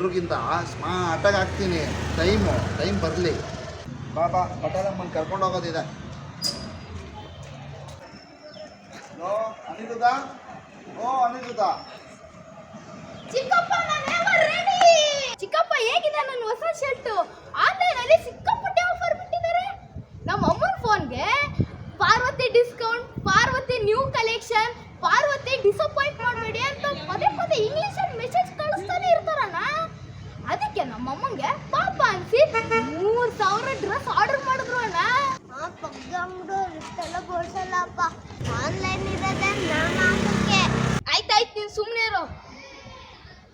ನಿಮ್ಮೆಲ್ರಿಗಿಂತ ಸ್ಮಾರ್ಟಾಗಿ ಹಾಕ್ತೀನಿ. Time time ಬರಲಿ. ಬಾಬಾ ಪಟೇಲಮ್ಮನ ಕರ್ಕೊಂಡು ಹೋಗೋದಿದೆ ಓ ಅನಿರುದ್ಧ ಓ ಅನಿರುದ್ಧ ಚಿಕ್ಕಪ್ಪ ನಾನು ರೆಡಿ ಚಿಕ್ಕಪ್ಪ ಹೇಗಿದೆ ನನ್ನ ಹೊಸ ಶರ್ಟ್ ಆನ್ಲೈನ್ ಅಲ್ಲಿ ಸಿಕ್ಕಾಪಟ್ಟೆ ಆಫರ್ ಬಿಟ್ಟಿದ್ದಾರೆ ನಮ್ಮ ಅಮ್ಮನ ಫೋನ್ಗೆ Parvathi discount Parvathi new collection Parvathi disappoint ಮಾಡಬೇಡಿ ಅಂತ ಪದೇ ಪದೇ ಇಂಗ್ಲಿಷ್ ಅಲ್ಲಿ ಮೆಸೇಜ್ ಕಳಿಸ್ತಾನೆ ಇರ್ತಾರಣ್ಣ ಅದಕ್ಕೆ ನಮ್ಮ ಅಮ್ಮಂಗೆ ಪಾಪ ಅನ್ಸಿ ಮೂರ್ ಸಾವಿರ ಡ್ರೆಸ್ ಆರ್ಡರ್ ಮಾಡಿದ್ರು ಅಣ್ಣ ಆ ಪಕ್ಕದ ಅಂಗಡಿಯವ್ರು ಇಷ್ಟೆಲ್ಲ ಬೋಳ್ಸಲ್ಲಪ್ಪ ಆನ್ಲೈನ್ ಇರೋದೇ ನಾನು ಹಾಕಕ್ಕೆ ಆಯ್ತಾಯ್ತು ನೀನು ಸುಮ್ಮನೆ ಇರೋ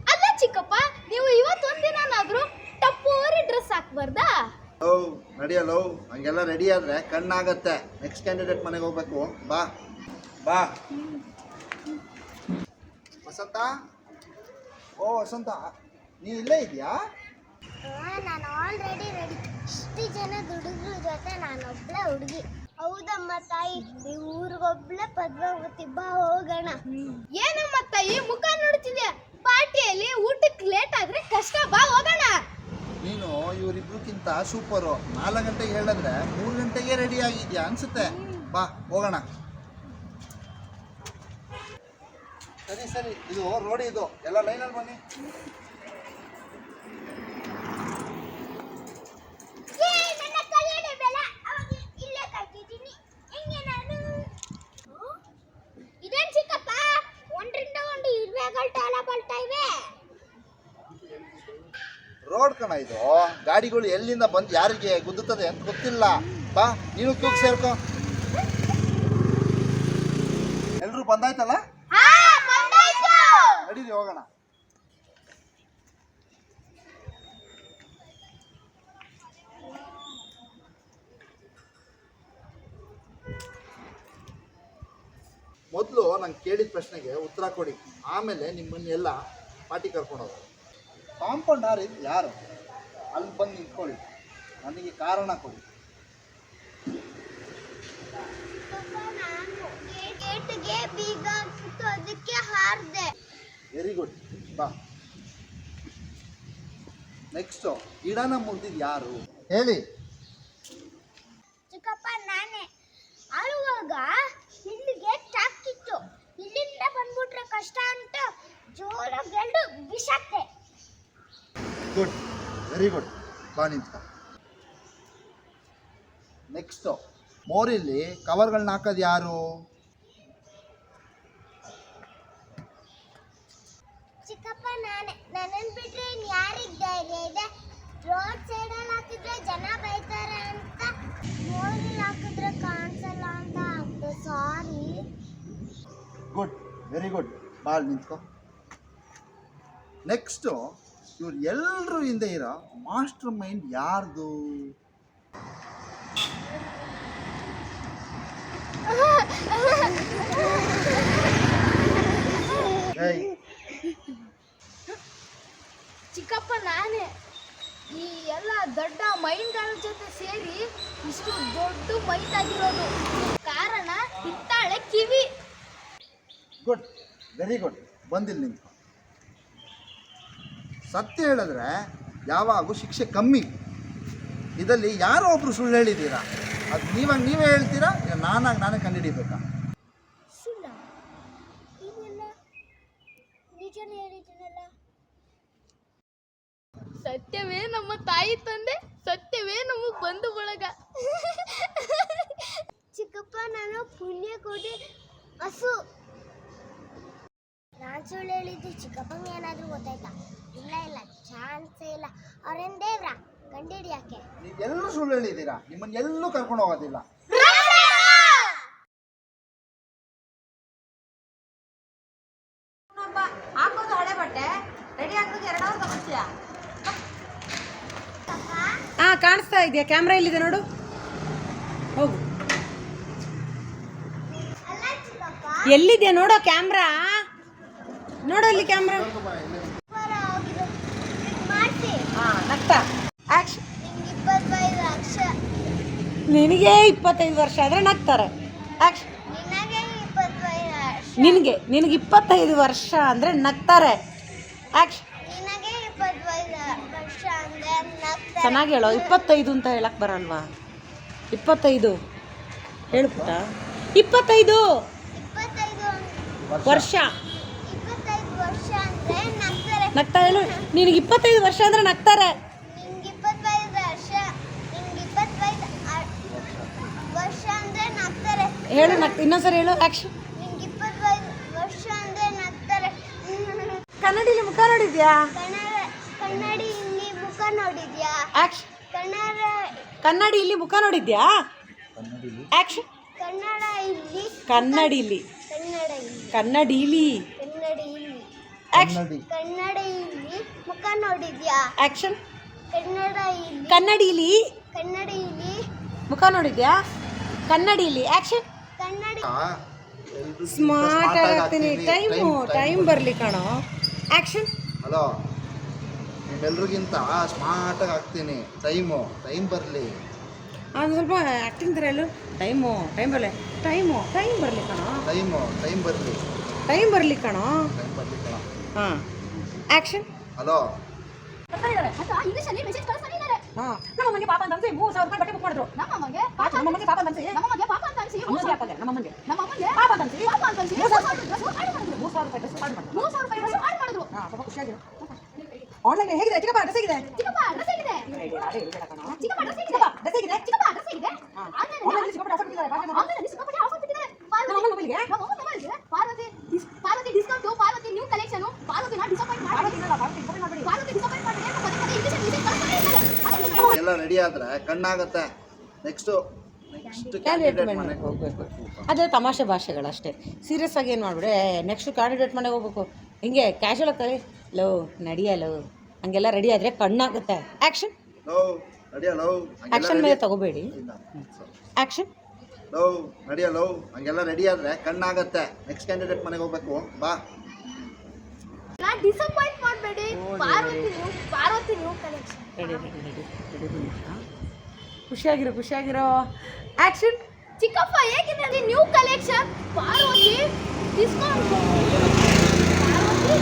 ಅಲ್ಲ ಚಿಕ್ಕಪ್ಪ ನೀವು ಇವತ್ತೊಂದಿನಾದ್ರೂ ಟಪ್ಪೋರಿ ಡ್ರೆಸ್ ಹಾಕ್ಬಾರ್ದಾ ಲೋ ನಡಿಯಲ್ಲೋ ಹಂಗೆಲ್ಲ ರೆಡಿ ಆದರೆ ಕಣ್ಣಾಗತ್ತೆ. ನೆಕ್ಸ್ಟ್ ಕ್ಯಾಂಡಿಡೇಟ್ ಮನೆಗೆ ಹೋಗ್ಬೇಕು. ಬಾ. ಬಾ. ವಸಂತ? ಓ ವಸಂತ. ನೀ ಇಲ್ಲೇ ಇದೆಯಾ? ನಾನು ಆಲ್ರೆಡಿ ರೆಡಿ ಇಷ್ಟು ಜನ ಹುಡುಗರ ಜೊತೆ ನಾನೊಬ್ಳೆ ಹುಡುಗಿ. ಹೌದಮ್ಮ ತಾಯಿ ಈ ಊರಿಗೊಬ್ಳೆ ಪದ್ಮಾವತಿ. ಬಾ ಹೋಗೋಣ. ಏನಮ್ಮ ತಾಯಿ ಮುಖ ನೋಡ್ತಿದ್ಯಾ? ಪಾರ್ಟಿಯಲ್ಲಿ ಊಟಕ್ಕೆ ಲೇಟ್ ಆದ್ರೆ ಕಷ್ಟ. ಬಾ ಇವರಿಬ್ರಿಗಿಂತ ಸೂಪರು. ನಾಲ್ಕು ಗಂಟೆಗೆ ಹೇಳಿದ್ರೆ ಮೂರು ಗಂಟೆಗೆ ರೆಡಿ ಆಗಿದ್ಯಾ ಅನ್ಸುತ್ತೆ. ಬಾ, ಹೋಗೋಣ. ಸರಿ ಸರಿ. ಇದು ರೋಡ್ ಇದು. ಎಲ್ಲ ಲೈನಲ್ಲಿ ಬನ್ನಿ. ರೋಡ್ ಕಣ ಇದು. ಗಾಡಿಗಳು ಎಲ್ಲಿಂದ ಬಂದು ಯಾರಿಗೆ ಗುದ್ದುತ್ತದೆ ಅಂತ ಗೊತ್ತಿಲ್ಲ. ಬಾ ನೀನು ತೂಗ್ ಸೇರ್ಕೊ. ಎಲ್ರು ಬಂದಾಯ್ತಲ್ಲ? ನಡೀರಿ ಹೋಗೋಣ. ಮೊದಲು ನಂಗೆ ಕೇಳಿದ ಪ್ರಶ್ನೆಗೆ ಉತ್ತರ ಕೊಡಿ. ಆಮೇಲೆ ನಿಮ್ಮನ್ನೆಲ್ಲ ಪಾರ್ಟಿ ಕರ್ಕೊಂಡು ಹೋಗೋದು ಕಾಂಪೌಂಡ್ ಯಾರು ಯಾರು? ಅಲ್ಲಿ ಬಂದು ನಿಂತ್ಕೊಳ್ಳಿ. ನನಗೆ ಕಾರಣ ಕೊಡಿ. ಗೇಟ್ಗೆ ಬೀಗ ಹಾಕಿತ್ತು ಅದಕ್ಕೆ ಹಾರ್ದೆ ವೆರಿ ಗುಡ್ ಬಾ ನೆಕ್ಸ್ಟು ಗಿಡನ ಮುಗ್ದಿದ್ದು ಯಾರು? ಹೇಳಿ. ಚಿಕ್ಕಪ್ಪ ನಾನೇ. ಆಳುವಾಗ ಇಲ್ಲಿಗೆ ಟಾಕಿತ್ತು ಇಲ್ಲಿಂದ ಬಂದ್ಬಿಟ್ರೆ ಕಷ್ಟ ಅಂತ ಜೋರಾಗಿ ಗೆಲ್ಡು ಬಿಸಾಕ್ತೆ ಗುಡ್ ವೆರಿ ಗುಡ್ ಬಾ ನಿಂತ್ಕೊ. ನೆಕ್ಸ್ಟು ಮೋರಿಲಿ ಕವರ್ಗಳನ್ನ ಹಾಕೋದು ಯಾರು? ಚಿಕ್ಕಪ್ಪ ನಾನೇ ನನ್ನನ್ನು ಇನ್ನು ಯಾರಿಗೆ ಧೈರ್ಯ ಇದೆ ರೋಡ್ ಸೈಡಲ್ಲಿ ಹಾಕಿದ್ರೆ ಜನ ಬೈತಾರೆ ಅಂತ ಮೋರಿಲಿ ಹಾಕಿದ್ರೆ ಕಾಣಿಸಲ್ಲ ಅಂತ ಅಂತೆ ಸಾರಿ ಗುಡ್ ವೆರಿ ಗುಡ್ ಬಾಳ್ ನಿಂತ್ಕೊ. ನೆಕ್ಸ್ಟು ಇವ್ರು ಎಲ್ಲರೂ ಹಿಂದೆ ಇರೋ ಮಾಸ್ಟರ್ ಮೈಂಡ್ ಯಾರ್ದು? ಚಿಕ್ಕಪ್ಪ ನಾನೇ. ಈ ಎಲ್ಲ ದೊಡ್ಡ ಮೈಂಡ್ಗಳ ಜೊತೆ ಸೇರಿ ಇಷ್ಟು ದೊಡ್ಡ ಮೈಟ್ ಆಗಿರೋದು. ಕಾರಣ ಹಿತ್ತಾಳೆ ಕಿವಿ. ಗುಡ್ ವೆರಿ ಗುಡ್ ಬಂದಿಲ್ಲ ನಿಂತ್ಕೊ. ಸತ್ಯ ಹೇಳಿದ್ರೆ ಯಾವಾಗೂ ಶಿಕ್ಷೆ ಕಮ್ಮಿ. ಇದರಲ್ಲಿ ಯಾರೋ ಒಬ್ಬರು ಸುಳ್ಳು ಹೇಳಿದ್ದೀರಾ? ಅದು ನೀವಾಗ ನೀವೇ ಹೇಳ್ತೀರಾ? ನಾನಾಗಿ ನಾನೇ ಕಂಡುಹಿಡಿಬೇಕಾ ಸುಳ್ಳ ಇದೆಲ್ಲ ನಿಜನೇ ಹೇಳಿದ್ದೀನಲ್ಲ ಸತ್ಯವೇ ನಮ್ಮ ತಾಯಿ ತಂದೆ ಸತ್ಯವೇ ನಮ್ಮ ಬಂಧು ಬಳಗ ಚಿಕ್ಕಪ್ಪ ನಾನು ಪುಣ್ಯ ಕೊಡಿ ಹಸು ನಾನು ಸುಳ್ಳು ಹೇಳಿದ್ದು ಚಿಕ್ಕಪ್ಪಂಗೆ ಏನಾದರೂ ಗೊತ್ತಾಯ್ತಾ ಇಲ್ಲ ಇಲ್ಲ ಚಾನ್ಸೇ ಇಲ್ಲ ಅವ್ರೇನು ದೇವ್ರ ಕಂಡಿಡಿಯಾಕೆ ನೀವೆಲ್ಲರೂ ಸುಳ್ಳು ಹೇಳಿದ್ದೀರಾ? ನಿಮ್ಮನ್ನ ಎಲ್ಲೂ ಕರ್ಕೊಂಡು ಹೋಗೋದಿಲ್ಲ. ಹಾಕೋದು ಹಳೆ ಬಟ್ಟೆ ರೆಡಿ ಆಗೋದು ಎರಡು ಹಾ ಕಾಣಿಸ್ತಾ ಇದೆಯಾ? ಕ್ಯಾಮ್ರಾ ಇಲ್ಲಿದೆ ನೋಡು. ಹೋಗು. ಎಲ್ಲಿದೆ ನೋಡೋ ಕ್ಯಾಮ್ರಾ ನೋಡೋ ಅಲ್ಲಿ ಕ್ಯಾಮ್ರಾ ಹೊರ ಹೋಗಿದ್ದು ಮಾಡಿಸಿ ಹಾ ನಗ್ತಾ ಆಕ್ಷನ್ ನಿಂಗೆ ಇಪ್ಪತ್ತೈದು ಲಕ್ಷ ನಿನಗೆ ಇಪ್ಪತ್ತೈದು ವರ್ಷ ಆದರೆ ನಗ್ತಾರೆ. ನಿನಗೆ ನಿನಗೆ ಇಪ್ಪತ್ತೈದು ವರ್ಷ ಅಂದರೆ ನಗ್ತಾರೆ. ಚೆನ್ನಾಗಿ ಹೇಳೋ ಇಪ್ಪತ್ತೈದು ಅಂತ ಹೇಳಕ್ ಬರಲ್ವಾ? ಇಪ್ಪತ್ತೈದು. ಹೇಳು ಪುಟ್ಟ. ಇಪ್ಪತ್ತೈದು! ವರ್ಷ. ನಗ್ತಾ ಹೇಳು ನಿನಗೆ ಇಪ್ಪತ್ತೈದು ವರ್ಷ ಅಂದರೆ ನಗ್ತಾರೆ ನಿಂಗೆ ಇಪ್ಪತ್ತೈದು ವರ್ಷ ನಿಂಗೆ ಇಪ್ಪತ್ತೈದು ಅ- ವರ್ಷ ಅಂದ್ರೆ ನಗ್ತಾರೆ ಹೇಳು ನಕ್ ಇನ್ನೊಂದ್ಸರಿ ಹೇಳು ಆಕ್ಷನ್. ಕನ್ನಡಿಲಿ ಮುಖ ನೋಡಿದ್ಯಾ? ಕನ್ನಡ ಕನ್ನಡಿ ಇಲ್ಲಿ ಮುಖ ನೋಡಿದ್ಯಾ ಆಕ್ಷನ್. ಕನ್ನಡ ಕನ್ನಡಿ ಇಲ್ಲಿ ಮುಖ ನೋಡಿದ್ಯಾ? ಆಕ್ಷನ್. ಕನ್ನಡ ಇಲ್ಲಿ ಕನ್ನಡಿಲಿ. ಕನ್ನಡ ಇಲ್ಲಿ ಕನ್ನಡಿಲಿ. ಕನ್ನಡಿ ಇಲ್ಲಿ ಮುಖ ನೋಡಿದ್ಯಾ ಆಕ್ಷನ್. ಕನ್ನಡ ಇಲ್ಲಿ ಕನ್ನಡಿಲಿ. ಕನ್ನಡಿ ಇಲ್ಲಿ ಮುಖ ನೋಡಿದ್ಯಾ? ಕನ್ನಡಿಲಿ. ಆಕ್ಷನ್. ಸ್ಮಾರ್ಟ್ ಆಗ್ತೀನಿ ಟೈಮು ಟೈಮ್ ಬರಲಿ. ಕಣೋ. ಆಕ್ಷನ್ ಹಲೋ ನಿಮ್ಮೆಲ್ರಿಗಿಂತ ಸ್ಮಾರ್ಟಾಗಿ ಆಗ್ತೀನಿ ಟೈಮು ಟೈಮ್ ಬರಲಿ. ಅದು ಸ್ವಲ್ಪ ಆ್ಯಕ್ಟಿಂಗ್ ಥರ ಹೇಳು ಟೈಮು ಟೈಮ್ ಬರಲಿ. ಟೈಮು ಟೈಮ್ ಬರಲಿ ಕಣೋ. ಟೈಮು ಟೈಮ್ ಬರಲಿ. ಟೈಮ್ ಬರಲಿ ಕಣೋ. ಟೈಮ್ ಬರಲಿ ಕಣ. ಹಾಂ. ಆ್ಯಕ್ಷನ್ ಹಲೋ ನಮ್ಮ ಮನೆ ಪಾಪ ಅಂತ ಅನ್ಸಿ ಮೂರು ಸಾವಿರ ರೂಪಾಯಿ ಬಟ್ಟೆ ಬುಕ್ ಮಾಡಿದ್ರು. ಪಾಪ ನಮ್ಮ ಮನೆಗೆ ಪಾಪ ಅಂತ ಅನ್ಸಿ ನಮ್ಮಮ್ಮಗೆ ಪಾಪ ಅಂತ ಅನ್ಸಿ ನಮ್ಮ ಪಾಪ ಅಂತ ಅನ್ಸಿ ಪಾಪ ಅಂತ ಅನ್ಸಿ ಮೂರು ಸಾವಿರ ಡ್ರೆಸ್ ಆರ್ಡರ್ ಮಾಡಿದ್ರು ಮೂರು ಸಾವಿರ ರೂಪಾಯಿ ಡ್ರೆಸ್ ಆರ್ಡರ್ ಮಾಡಿದ್ರು. ಮೂರು ಸಾವಿರ ರೂಪಾಯಿ ಡ್ರೆಸ್ ಆರ್ಡರ್ ಮಾಡಿದ್ರು. ಹಾಂ ಸ್ವಲ್ಪ ಖುಷಿಯಾಗಿರು ಆನ್ಲೈನ್ ಹೇಗಿದೆ? ಚಿಕ್ಕಪ್ಪ ಡ್ರೆಸ್ ಹೇಗಿದೆ? ಚಿಕ್ಕಪ್ಪ ಡ್ರೆಸ್ ಹೇಗಿದೆ? ಚಿಕ್ಕಪ್ಪ ಡ್ರೆಸ್ ಹೇಗಿದೆ? ಡ್ರೆಸ್ ಹೇಗಿದೆ? ಚಿಕ್ಕಪ್ಪ ಡ್ರೆಸ್ ಹೇಗಿದೆ? ಹಾ. ಆನ್ಲೈನ್ ಆನ್ಲೈನ್ ಆಫರ್ ಬಿಟ್ಟಿದ್ದಾರೆ ಸಿಕ್ಕಾಪಟ್ಟೆ ಆಫರ್ ಬಿಟ್ಟಿದ್ದಾರೆ ನಮ್ಮ ಮೊಬೈಲ್ಗೆ ನಮ್ಮ ಅಮ್ಮ ಮೊಬೈಲ್ಗೆ Parvathi dis- Parvathi discount Parvathi new collection ಪಾರ್ವತಿನ disappoint ಮಾಡಿ ಪಾರ್ವತಿ ಇಲ್ಲ, ಪಾರ್ವತಿ ಇಬ್ಬರನ್ನ ಮಾಡ್ಬೇಡಿ. ಪಾರ್ವತಿ ಡಿಸಪಾಯಿಂಟ್ ಮಾಡಿ ಅಂತ ಪದೇ ಪದೇ ಇಂಗ್ಲಿಷ್ ಮೆಸೇಜ್ ಕಳಿಸ್ತಾನೆ ಇದ್ದಾರೆ ಎಲ್ಲ ರೆಡಿ ಆದ್ರೆ ಕಣ್ಣಾಗತ್ತೆ. ನೆಕ್ಸ್ಟು ನೆಕ್ಸ್ಟ್ ಕ್ಯಾಂಡಿಡೇಟ್ ಮನೆಗೆ ಹೋಗ್ಬೇಕು. ಅದೇ ತಮಾಷೆ ಭಾಷೆಗಳಷ್ಟೇ ಸೀರಿಯಸ್ ಆಗಿ ಏನು ಮಾಡ್ಬಿಡೆ? ನೆಕ್ಸ್ಟ್ ಕ್ಯಾಂಡಿಡೇಟ್ ಮನೆಗೆ ಹೋಗ್ಬೇಕು. ಹಿಂಗೆ ಕ್ಯಾಶುವಲ್ ಆಗಿ ಲೋ ಲವ್ ಹಂಗೆಲ್ಲ ರೆಡಿ ಆದರೆ ಕಣ್ಣಾಗುತ್ತೆ. ಆ್ಯಕ್ಷನ್ ನಡಿಯ ಆ್ಯಕ್ಷನ್ ಮೇಲೆ ತಗೋಬೇಡಿ. ಆ್ಯಕ್ಷನ್ ಲವ್ ನಡಿಯ ಲವ್ ಹಂಗೆಲ್ಲ ರೆಡಿ ಆದರೆ ಕಣ್ಣಾಗತ್ತೆ. ನೆಕ್ಸ್ಟ್ ಕ್ಯಾಂಡಿಡೇಟ್ ಮನೆಗೆ ಹೋಗ್ಬೇಕು. ಬಾ. ನಾ ಡಿಸಪಾಯಿಂಟ್ ಮಾಡಬೇಡಿ. Parvathi new Parvathi new collection ready ready ready ready ಖುಷಿಯಾಗಿರೋ ಖುಷಿಯಾಗಿರೋ ಆ್ಯಕ್ಷನ್ ಚಿಕ್ಕಪ್ಪ ಹೇಗಿದೆ new collection Parvathi discount Parvathi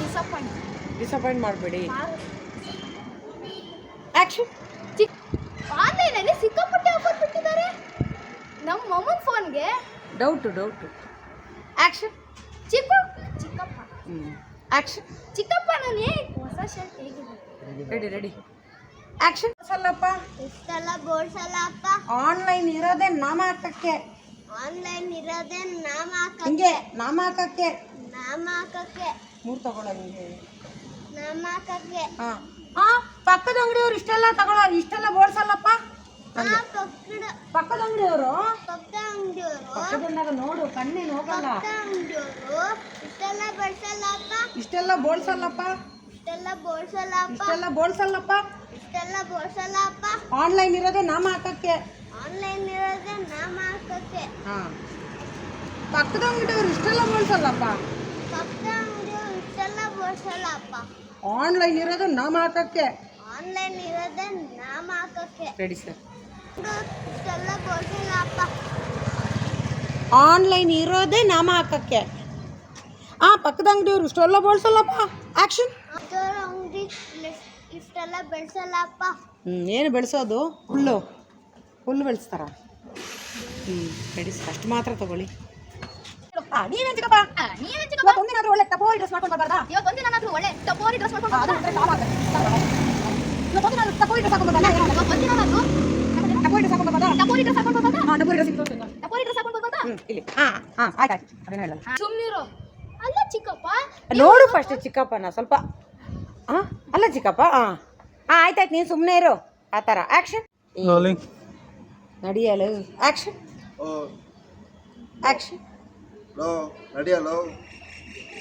disappoint disappoint ಮಾಡಬೇಡಿ. ಆ್ಯಕ್ಷನ್ ಚಿಕ್ ಆನ್ಲೈನಲ್ಲಿ ಸಿಕ್ಕಾಪಟ್ಟೆ ಆಫರ್ ಬಿಟ್ಟಿದ್ದಾರೆ ನಮ್ಮ ಮಮ್ಮನ ಫೋನ್ಗೆ ಡೌಟು ಡೌಟು ಆ್ಯಕ್ಷನ್ ಚಿಕ್ಕ ಆ್ಯಕ್ಷನ್ ಚಿಕ್ಕಪ್ಪ ನಾನು ಹೊಸ ಶರ್ಟ್ ಹೇಗಿದೆ? ರೆಡಿ ರೆಡಿ ಆಕ್ಷನ್ ಸಲ್ಲಪ್ಪ ಇಷ್ಟೆಲ್ಲ ಬೋಳ್ಸಲ್ಲ ಅಪ್ಪ ಆನ್ಲೈನ್ ಇರೋದೇ ನಾಮ ಹಾಕಕ್ಕೆ. ಆನ್ಲೈನ್ ಇರೋದೇ ನಾಮ ಹಾಕಕ್ಕೆ. ಹಿಂಗೆ ನಾಮ ಹಾಕಕ್ಕೆ. ನಾಮ ಹಾಕಕ್ಕೆ. ಮೂರು ತಗೊಳ್ಳೋ ನಿಮಗೆ ನಾಮ ಹಾಕಕ್ಕೆ. ಹಾಂ. ಹಾಂ ಪಕ್ಕದ ಅಂಗಡಿಯವ್ರು ಇಷ್ಟೆಲ್ಲ ತಗೊಳ್ಳೋ ಇಷ್ಟೆಲ್ಲ ಬೋಳ್ಸಲ್ಲಪ್ಪ ಪಕ್ಕದ ಅಂಗಡಿಯವರು? ಪಕ್ಕದ ಅಂಗಡಿಯವರು. ಪಕ್ಕದಲ್ಲಾಗ ನೋಡು ಕಣ್ಣೇನು ಹೋಗಲ್ಲ. ಇಷ್ಟೆಲ್ಲ ಬೆಳ್ಸಲ್ಲ ಅಪ್ಪ ಇಷ್ಟೆಲ್ಲ ಬೋಳ್ಸಲ್ಲಪ್ಪ? ಇಷ್ಟೆಲ್ಲ ಬೋಳ್ಸಲ್ಲ ಅಪ್ಪ ಇಷ್ಟೆಲ್ಲ ಬೋಳ್ಸಲ್ಲಪ್ಪ? ಇಷ್ಟೆಲ್ಲ ಬೋಳ್ಸಲ್ಲ ಅಪ್ಪ ಆನ್ಲೈನ್ ಇರೋದೇ ನಾಮ ಹಾಕಕ್ಕೆ. ಆನ್ಲೈನ್ ಇರೋದೇ ನಾಮ ಹಾಕಕ್ಕೆ. ಹಾಂ. ಪಕ್ಕದ ಅಂಗಡಿಯವರು ಇಷ್ಟೆಲ್ಲ ಬೋಳ್ಸಲ್ಲಪ್ಪ? ಪಕ್ಕದ ಅಂಗಡಿಯವರು ಇಷ್ಟೆಲ್ಲ ಬೋಳ್ಸಲ್ಲಪ್ಪ. ಆನ್ಲೈನ್ ಇರೋದು ನಾಮ ಹಾಕಕ್ಕೆ. ಆನ್ಲೈನ್ ಇರೋದೇ ನಾಮ ಹಾಕಕ್ಕೆ. ರೆಡಿ ಸರ್ ಆನ್ಲೈನ್ ಇರೋದೇ ನಾಮ ಹಾಕಕ್ಕೆ. ಆ ಪಕ್ಕದ ಅಂಗಡಿಯವ್ರು ಇಷ್ಟೆಲ್ಲ ಬಳಸಲ್ಲಪ್ಪ? ಆ್ಯಕ್ಷನ್ ಇಷ್ಟೆಲ್ಲ ಬೆಳೆಸಲ್ಲಪ್ಪ ಹ್ಞೂ ಏನು ಬೆಳೆಸೋದು? ಹುಲ್ಲು. ಹುಲ್ಲು ಬೆಳೆಸ್ತಾರ. ಹ್ಞೂ ರೆಡಿ ಅಷ್ಟು ಮಾತ್ರ ತಗೊಳ್ಳಿ. ಚಿಕ್ಕಪ್ಪ? ನೀವೇ ಚಿಕ್ಕಪ್ಪ? ಇವತ್ತು ಒಂದಿನಾದ್ರೂ ಒಳ್ಳೆ ಟಪೋರಿ ಡ್ರೆಸ್ ಮಾಡ್ಕೊಂಡು ಬರ್ಬಾರ್ದಾ? ಇವತ್ತು ಒಂದಿನ ನಾನು ಒಳ್ಳೆ ಟಪೋರಿ ಡ್ರೆಸ್ ಮಾಡ್ಕೊಂಡು ಆಗುತ್ತೆ. ಇವತ್ತು ಒಂದಿನಾದ್ರೂ ಟಪೋರಿ ಡ್ರೆಸ್ ಹಾಕೊಂಡು ಬರ್ಬಾರ್ದಾ? ಇವತ್ತು ಒಂದಿನ ನಾನು ಟಪೋರಿ ಡ್ರೆಸ್ ಹಾಕೊಂಡು ಬರ್ಬಾರ್ದಾ ಟಪೋರಿ ಡ್ರೆಸ್ ಹಾಕೊಂಡು ಬರ್ಬೋದಾ? ಹಾಂ ಟಪೋರಿ ಡ್ರೆಸ್ ಇತ್ತು ಟಪೋರಿ ಡ್ರೆಸ್ ಹಾಕೊಂಡು ಬರ್ಬೋದಾ? ಇಲ್ಲಿ. ಹಾಂ ಹಾಂ ಆಯ್ತು ಆಯ್ತು ಅದೇನು ಹೇಳಲ್ಲ ಸುಮ್ನಿರು. ಅಲ್ಲ ಚಿಕ್ಕಪ್ಪ ನೋಡು ಫಸ್ಟ್ ಚಿಕ್ಕಪ್ಪನ. ಸ್ವಲ್ಪ. ಹಾಂ ಅಲ್ಲ ಚಿಕ್ಕಪ್ಪ ಹಾಂ ಹಾಂ ಆಯ್ತಾಯ್ತು ನೀನು ಸುಮ್ಮನೆ ಇರು. ಆ ಥರ. ಆ್ಯಕ್ಷನ್ ನಡಿಯಲು. ಆ್ಯಕ್ಷನ್ ಓ. ಆ್ಯಕ್ಷನ್ ಲೋ ನಡಿಯ ಲೋ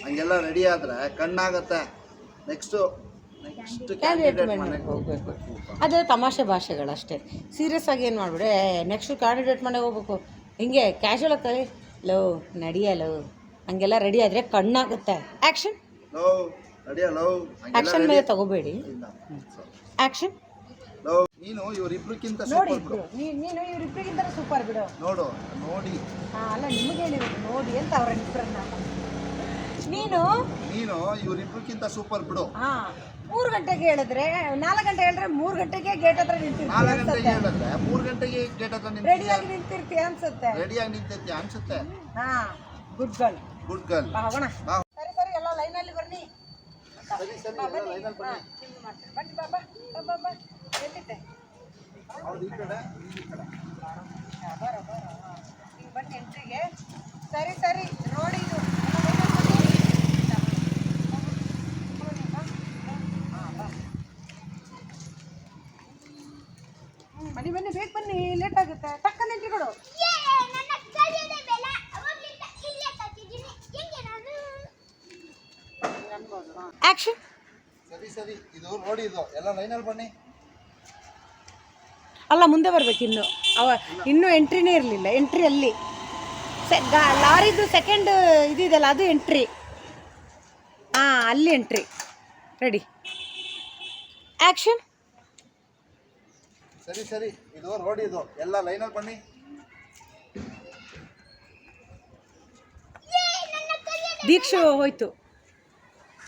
ಹಂಗೆಲ್ಲ ರೆಡಿ ಆದ್ರೆ ಕಣ್ಣಾಗತ್ತೆ. ನೆಕ್ಸ್ಟ್ ಕ್ಯಾಂಡಿಡೇಟ್ ಮನೆಗೆ ಹೋಗ್ಬೇಕು. ಅದೇ ತಮಾಷೆ ಭಾಷೆಗಳಷ್ಟೇ ಸೀರಿಯಸ್ ಆಗಿ ಏನು ಮಾಡ್ಬಿಡೆ? ನೆಕ್ಸ್ಟ್ ಕ್ಯಾಂಡಿಡೇಟ್ ಮನೆಗೆ ಹೋಗ್ಬೇಕು. ಹಿಂಗೆ ಕ್ಯಾಶುವಲ್ ಆಗಿ ಲೋ ನಡಿಯಲೋ ಹಂಗೆಲ್ಲ ರೆಡಿ ಆದರೆ ಕಣ್ಣಾಗುತ್ತೆ. ಆ್ಯಕ್ಷನ್ ಆ್ಯಕ್ಷನ್ ಮೇಲೆ ತಗೋಬೇಡಿ. ಆ್ಯಕ್ಷನ್ ನೀನು ಇವರಿಬ್ರಿಗಿಂತ ನೋಡಿ ಸೂಪರ್ ಬಿಡು ನೀನು ಇವರಿಬ್ಬರಿಗಿಂತ ಸೂಪರ್ ಬಿಡು. ನೋಡು ನೋಡಿ. ಹಾಂ ಅಲ್ಲ ನಿಮಗೆ ಹೇಳಿರೋದು ನೋಡಿ ಅಂತ ಅವ್ರ ಇಬ್ಬರನ್ನ ನೀನು? ನೀನು ಇವರಿಬ್ರಿಗಿಂತ ಸೂಪರ್ ಬಿಡು. ಹಾಂ. ಮೂರು ಗಂಟೆಗೆ ಹೇಳಿದ್ರೆ ನಾಲ್ಕು ಗಂಟೆ ಹೇಳಿದ್ರೆ ಮೂರು ಗಂಟೆಗೆ ಗೇಟ್ ಹತ್ರ ನಾಲ್ಕು ಗಂಟೆಗೆ ನಿಂತಿರ್ತೀಯ ಹೇಳಿದ್ರೆ ಮೂರು ಗಂಟೆಗೆ ಗೇಟ್ ಹತ್ರ ರೆಡಿಯಾಗಿ ನಿಂತಿರ್ತೀಯ ಅನ್ಸುತ್ತೆ. ರೆಡಿಯಾಗಿ ನಿಂತಿರ್ತೀಯ ಅನ್ಸುತ್ತೆ? ಹಾಂ ಗುಡ್ ಗರ್ಲ್ ಗುಡ್ ಗರ್ಲ್ ಬಾ ಹೋಗೋಣ. ಬಾ. ಸರಿ ಸರಿ ಎಲ್ಲ ಲೈನಲ್ಲಿ ಬನ್ನಿ. ಸರಿ ಸರಿ ಎಲ್ಲ ಲೈನಲ್ಲಿ ಬನ್ನಿ. ಬನ್ನಿ ಬಾಬಾ ಬಾಬಾ ಬಾ ಎಲ್ಲಿದ್ದೆ? ಅವ್ರು ಈ ಕಡೆ ಈ ಕಡೆ. ಬರೋ ಬರೋ ಈಗ ಬನ್ನಿ ಎಂಟ್ರಿಗೆ. ಸರಿ ಸರಿ ರೋಡ್ ಇದು ಬನ್ನಿ ಬನ್ನಿ ಬೇಗ ಬನ್ನಿ ಲೇಟ್ ಆಗುತ್ತೆ ಟಕ್ಕನೆ ಎಂಟ್ರಿ ಕೊಡು ಯೇ ನನ್ನ ಕಲಿಯೋದೇ ಬೇಡ ಅವಾಗ್ಲಿಂದ ಇಲ್ಲೇ ಕತ್ತಿದ್ದೀನಿ ಹೆಂಗೆ ಸರಿ ಸರಿ. ಇದು ನೋಡಿ ಇದು. ಎಲ್ಲ ಲೈನಲ್ಲಿ ಬನ್ನಿ. ಅಲ್ಲ ಮುಂದೆ ಬರ್ಬೇಕು ಇನ್ನು. ಅವ ಇನ್ನೂ ಎಂಟ್ರಿನೇ ಇರಲಿಲ್ಲ. ಎಂಟ್ರಿ ಅಲ್ಲಿ. ಸೆ ಲಾರಿದು ಸೆಕೆಂಡ್ ಇದಿದೆಯಲ್ಲ ಅದು ಎಂಟ್ರಿ ಹಾಂ ಅಲ್ಲಿ ಎಂಟ್ರಿ ರೆಡಿ ಆ್ಯಕ್ಷನ್ ಸರಿ ಸರಿ. ಇದು ರೋಡ್ ಇದು. ಎಲ್ಲ ಲೈನಲ್ಲಿ ಬನ್ನಿ. ದೀಕ್ಷು ಹೋಯ್ತು.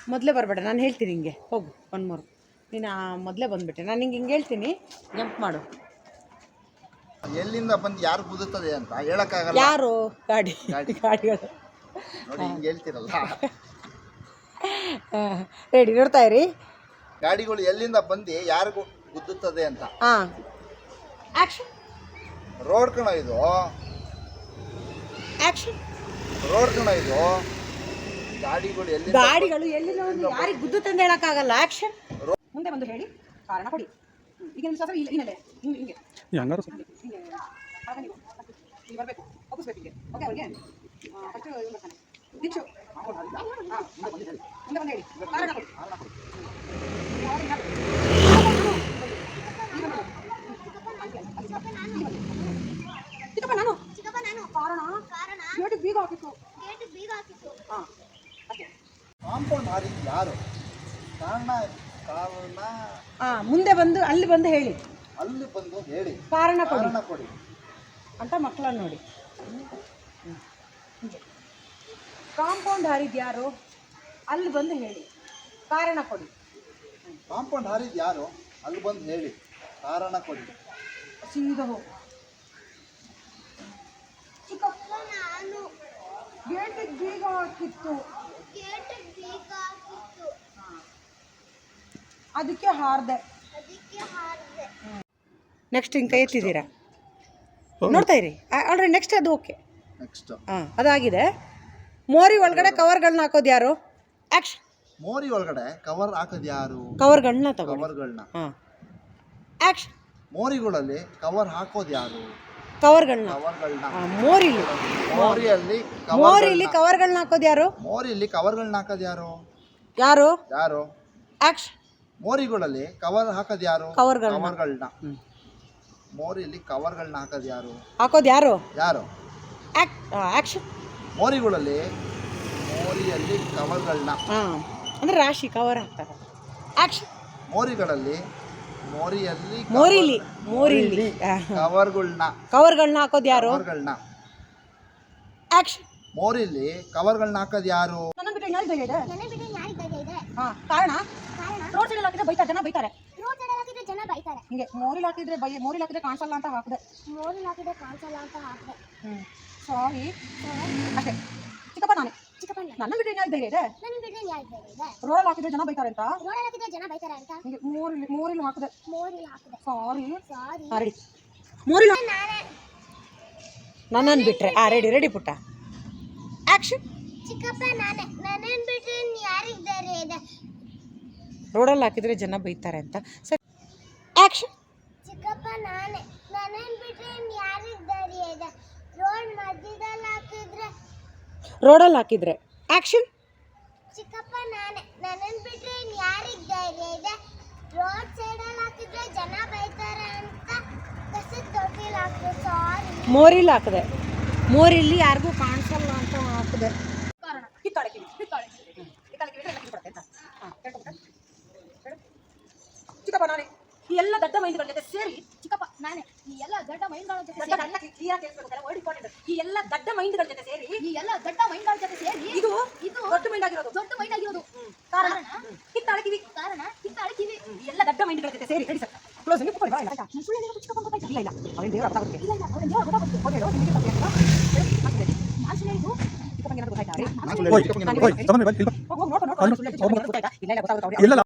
ಮೊದಲೇ ಬರಬೇಡ ನಾನು ಹೇಳ್ತೀನಿ ಹಿಂಗೆ. ಹೋಗು ಒನ್ ಮೂರು. ನೀನು ಮೊದಲೇ ಬಂದುಬಿಟ್ಟೆ. ನಾನು ಹಿಂಗೆ ಹಿಂಗೆ ಹೇಳ್ತೀನಿ ಜಂಪ್ ಮಾಡು. ಎಲ್ಲಿಂದ ಬಂದು ಯಾರು ಕುದುತ್ತದೆ ಅಂತ ಹೇಳಕ್ಕಾಗಲ್ಲ. ಯಾರು? ಗಾಡಿ. ಗಾಡಿ. ಗಾಡಿಗಳು. ನೋಡಿ ಹಿಂಗೆ ಹೇಳ್ತಿರಲ್ಲ. ರೆಡಿ ನೋಡ್ತಾ ಇರಿ. ಗಾಡಿಗಳು ಎಲ್ಲಿಂದ ಬಂದು ಯಾರಿಗೂ ಗುದ್ದುತ್ತದೆ ಅಂತ? ಹಾಂ. ಆ್ಯಕ್ಷನ್ ರೋಡ್ ಕಣ ಇದು? ಆಕ್ಷನ್. ರೋಡ್ ಕಣ ಇದು? ಗಾಡಿಗಳು ಎಲ್ಲಿ ಗಾಡಿಗಳು ಎಲ್ಲಿಂದ ಒಂದು ಯಾರಿಗೆ ಗುದ್ದು ತಂದು ಹೇಳಕ್ಕಾಗಲ್ಲ? ಆಕ್ಷನ್ ಮುಂದೆ ಬಂದು ಹೇಳಿ. ಕಾರಣ ಕೊಡಿ. ಈಗ ನಿಮ್ಮ ಇನ್ನಲ್ಲೇ ಹಿಂಗೆ ಹಿಂಗೆ. ಹೆಂಗಾರು ಹಿಂಗೆ ಆಗ ನೀವು ಹಿಂಗೆ ಬರಬೇಕು. ಒಪ್ಪಿಸ್ಬೇಕು ಹಿಂಗೆ. ಓಕೆ ಅವ್ರಿಗೆ? ಫಸ್ಟ್ ಇವ್ನು ಬರ್ತಾನೆ. ದೀಕ್ಷು. ಹಾಂ ಮುಂದೆ ಬಂದು ಹೇಳಿ. ಕಾರಣ ಕೊಡಿ. ಚಿಕ್ಕಪ್ಪ ನಾನು. ಚಿಕ್ಕಪ್ಪ ನಾನು. ಕಾರಣ? ಕಾರಣ? ಬೀಗ ಹಾಕಿತ್ತು ಬೀಗ ಹಾಕಿತ್ತು ಹಾಂ ಕಾಂಪೌಂಡ್ ಹಾರಿದ್ದು ಯಾರು? ಕಾರಣ ಕಾರಣ. ಹಾಂ ಮುಂದೆ ಬಂದು ಅಲ್ಲಿ ಬಂದು ಹೇಳಿ. ಅಲ್ಲಿ ಬಂದು ಹೇಳಿ. ಕಾರಣ ಕೊಡಿ. ಕಾರಣ ಕೊಡಿ. ಅಂತ ಮಕ್ಕಳನ್ನ ನೋಡಿ. ಕಾಂಪೌಂಡ್ ಹಾರಿದ್ ಯಾರು? ಅಲ್ಲಿ ಬಂದು ಹೇಳಿ. ಕಾರಣ ಕೊಡಿ. ಕಾಂಪೌಂಡ್ ಹಾರಿದ್ದು ಯಾರು? ಅಲ್ಲಿ ಬಂದು ಹೇಳಿ. ಕಾರಣ ಕೊಡಿ. ಸೀದಾ ಹೋಗು ಚಿಕ್ಕಪ್ಪ ನಾನು. ಗೇಟಿಗೆ ಬೀಗ ಹಾಕಿತ್ತು. ಗೇಟ್ ಬೀಗ ಹಾಕಿತ್ತು ಅದಕ್ಕೆ ಹಾರ್ದೆ. ಅದಕ್ಕೆ ಹಾರಿದೆ. ನೆಕ್ಸ್ಟ್ ಹಿಂಗೆ ಕೈ ಎತ್ತಿದ್ದೀರಾ? ನೋಡ್ತಾ ಇರಿ. ಆಲ್ರೆಡಿ ನೆಕ್ಸ್ಟ್ ಅದು ಓಕೆ. ನೆಕ್ಸ್ಟ್ ಹಾಂ ಅದಾಗಿದೆ. ಮೋರಿ ಒಳಗಡೆ ಕವರ್ಗಳನ್ನ ಹಾಕೋದು ಯಾರು? ಆಕ್ಷನ್ ಮೋರಿ ಒಳಗಡೆ ಕವರ್ ಹಾಕೋದು ಯಾರು? ಕವರ್ಗಳನ್ನ ತಗೋ ಕವರ್ಗಳನ್ನ ಹಾಂ. ಆಕ್ಷನ್ ಮೋರಿಗಳಲ್ಲಿ ಕವರ್ ಹಾಕೋದು ಯಾರು? ಕವರ್ಗಳನ್ನ ಕವರ್ಗಳನ್ನ ಮೋರಿಲಿ. ಮೋರಿಯಲ್ಲಿ ಮೋರಿಲಿ ಕವರ್ಗಳನ್ನ ಹಾಕೋದು ಯಾರು? ಮೋರಿಲಿ ಕವರ್ಗಳನ್ನ ಹಾಕೋದು ಯಾರು? ಯಾರು? ಯಾರು? ಆಕ್ಷ. ಮೋರಿಗಳಲ್ಲಿ ಕವರ್ ಹಾಕೋದು ಯಾರು? ಕವರ್ಗಳನ್ನ. ಕವರ್ಗಳನ್ನ ಮೋರಿಲಿ ಕವರ್ಗಳನ್ನ ಹಾಕೋದು ಯಾರು? ಹಾಕೋದು ಯಾರು? ಯಾರು? ಆಕ್ಷನ್ ಮೋರಿಗಳಲ್ಲಿ ಮೋರಿಯಲ್ಲಿ ಕವರ್ಗಳನ್ನ ಅಂದ್ರೆ ಅಂದರೆ ರಾಶಿ ಕವರ್ ಹಾಕ್ತಾರೆ. ಆಕ್ಷನ್ ಮೋರಿಗಳಲ್ಲಿ ಮೋರಿಯಲ್ಲಿ ಮೋರಿಲಿ ಮೋರಿಲಿ. ಕವರ್ಗಳನ್ನ ಕವರ್ಗಳನ್ನ ಹಾಕೋದು ಯಾರು? ಕವರ್ಗಳನ್ನ ಆ್ಯಕ್ಷನ್ ಮೋರಿಲಿ ಕವರ್ಗಳನ್ನ ಹಾಕೋದು ಯಾರು? ನನ್ನ ಬಿಟ್ಟು ಯಾರಿದೆ ಇದೆ? ಮನೆ ಬಿಟ್ಟು ಯಾರಿದ್ದಾರೆ ಇದೆ? ಹಾಂ ಕಾರಣ? ಕಾರಣ? ರೋಡ್ ಸೈಡ್ ಹಾಕಿದ್ರೆ ಬೈತಾರೆ ಜನ ಬೈತಾರೆ. ರೋಡ್ ಸೈಡ್ ಹಾಕಿದ್ರೆ ಜನ ಬೈತಾರೆ. ಹಿಂಗೆ ಮೋರಿಲಿ ಹಾಕಿದ್ರೆ ಬೈ ಮೋರಿಲಿ ಹಾಕಿದ್ರೆ ಕಾಣಿಸಲ್ಲ ಅಂತ ಹಾಕಿದೆ. ಮೋರಿ ಹಾಕಿದ್ರೆ ಕಾಣಿಸಲ್ಲ ಅಂತ ಹಾಕಿದೆ. ಹ್ಞೂ ಸಾರಿ ಅಷ್ಟೇ ಚಿಕ್ಕಪ್ಪ ನಾನೇ. ಚಿಕ್ಕಪ್ಪ ನಾನು ನನ್ನ ಇದೆ ಇದೆ. ರೋಡಲ್ಲಿ ಹಾಕಿದ್ರೆ ಜನ ಬೈತಾರೆ ಅಂತ? ಹಾಕಿದ್ರೆ ಜನ ಬೈತಾರೆ ಅಂತ? ಹಿಂಗೆ ಮೂರಲ್ಲಿ ಮೋರಿಲಿ ಹಾಕಿದೆ ಮೋರಿ ಹಾಕಿದೆ ಸಾರಿ ಸಾರಿ ಹಾಂ ರೆಡಿ ಮೋರಿಲಿ ನಾನೇ ನನ್ನನ್ನು ಬಿಟ್ರೆ. ಆ ರೆಡಿ ರೆಡಿ ಪುಟ್ಟ. ಆ್ಯಕ್ಷನ್ ಚಿಕ್ಕಪ್ಪ ನಾನೇ ನನ್ನನ್ನು ಬೇರೆ ಇದೆ. ರೋಡಲ್ಲಿ ಹಾಕಿದ್ರೆ ಜನ ಬೈತಾರೆ ಅಂತ. ಸರಿ. ಆ್ಯಕ್ಷನ್ ಚಿಕ್ಕಪ್ಪ ನಾನೇ ನನ್ನನ್ನು ಇದೆ. ರೋಡ್ ಮಧ್ಯದಲ್ಲಿ ಹಾಕಿದ್ರೆ ರೋಡಲ್ಲಿ ಹಾಕಿದ್ರೆ. ಆ್ಯಕ್ಷನ್ ಚಿಕ್ಕಪ್ಪ ನಾನೇ ನನ್ನನ್ನು ಬಿಟ್ಟರೆ ಯಾರಿಗ್ ಧೈರ್ಯ ಇದೆ ರೋಡ್ ಸೈಡಲ್ಲಿ ಹಾಕಿದ್ರೆ ಜನ ಬೈತಾರೆ ಅಂತ ಕಸದ ತೊಟ್ಟಿಲ್ ಹಾಕಿದ್ರು. ಸಾರಿ ಮೋರಿಲಿ ಹಾಕಿದೆ. ಮೋರಿಲಿ ಯಾರಿಗೂ ಕಾಣಿಸಲ್ಲ ಅಂತ ಹಾಕಿದೆ. ಚಿಕ್ಕಪ್ಪ ನಾನೇ ಎಲ್ಲ ದಡ್ಡ ಮೈಂಡ್ಗಳ ಜೊತೆ ಸೇರಿ ಚಿಕ್ಕಪ್ಪ ನಾನೇ ಈ ಎಲ್ಲ ದಡ್ಡ ಮೈಂಡ್ಗಳ ಜೊತೆ ದಡ್ಡ ಕ್ಲಿಯರ್ ಕೇಳಿಸ್ಬೇಕು ವರ್ಡ್ ಈ ಎಲ್ಲ ದಡ್ಡ ಮೈಂಡ್ಗಳ ಜೊತೆ ಸೇರಿ ಈ ಎಲ್ಲ ದಡ್ಡ ಮೈಂಡ್ಗಳ ಜೊತೆ ಸೇರಿ ಇದು ಇದು ದೊಡ್ಡ ಮೈಂಡ್ ಆಗಿರೋದು. ದೊಡ್ಡ ಮೈಂಡ್ ಆಗಿರೋದು. ಕಾರಣ? ಕಿತ್ತಾಳೆ ಕಿವಿ ಕಾರಣ? ಕಿತ್ತಾಳೆ ಕಿವಿ ಈ ಎಲ್ಲ ದಡ್ಡ ಮೈಂಡ್ಗಳ ಜೊತೆ ಸೇರಿ ಹೇಳಿ ಸರ್ ಕ್ಲೋಸ್ ನೀವು ಆಯ್ತಾ? ಸುಳ್ಳು ಚಿಕ್ಕಪ್ಪ ಗೊತ್ತಾಯ್ತಾ ಇಲ್ಲ ಇಲ್ಲ. ಅವನ ದೇವರ ಅರ್ಥ ಆಗುತ್ತೆ ಇಲ್ಲ ಇಲ್ಲ. ದೇವ್ರು ಗೊತ್ತಾಗುತ್ತೆ ಹೋಗಿ ಹೇಳು ನಿಮಗೆ ಗೊತ್ತಾಯ್ತಾ? ನಾನು ಸುಳ್ಳು ಹೇಳಿದ್ದು? ಏನಾದ್ರು ಗೊತ್ತಾಯ್ತಾ? ಇಲ್ಲಿ? ಇಲ್ಲ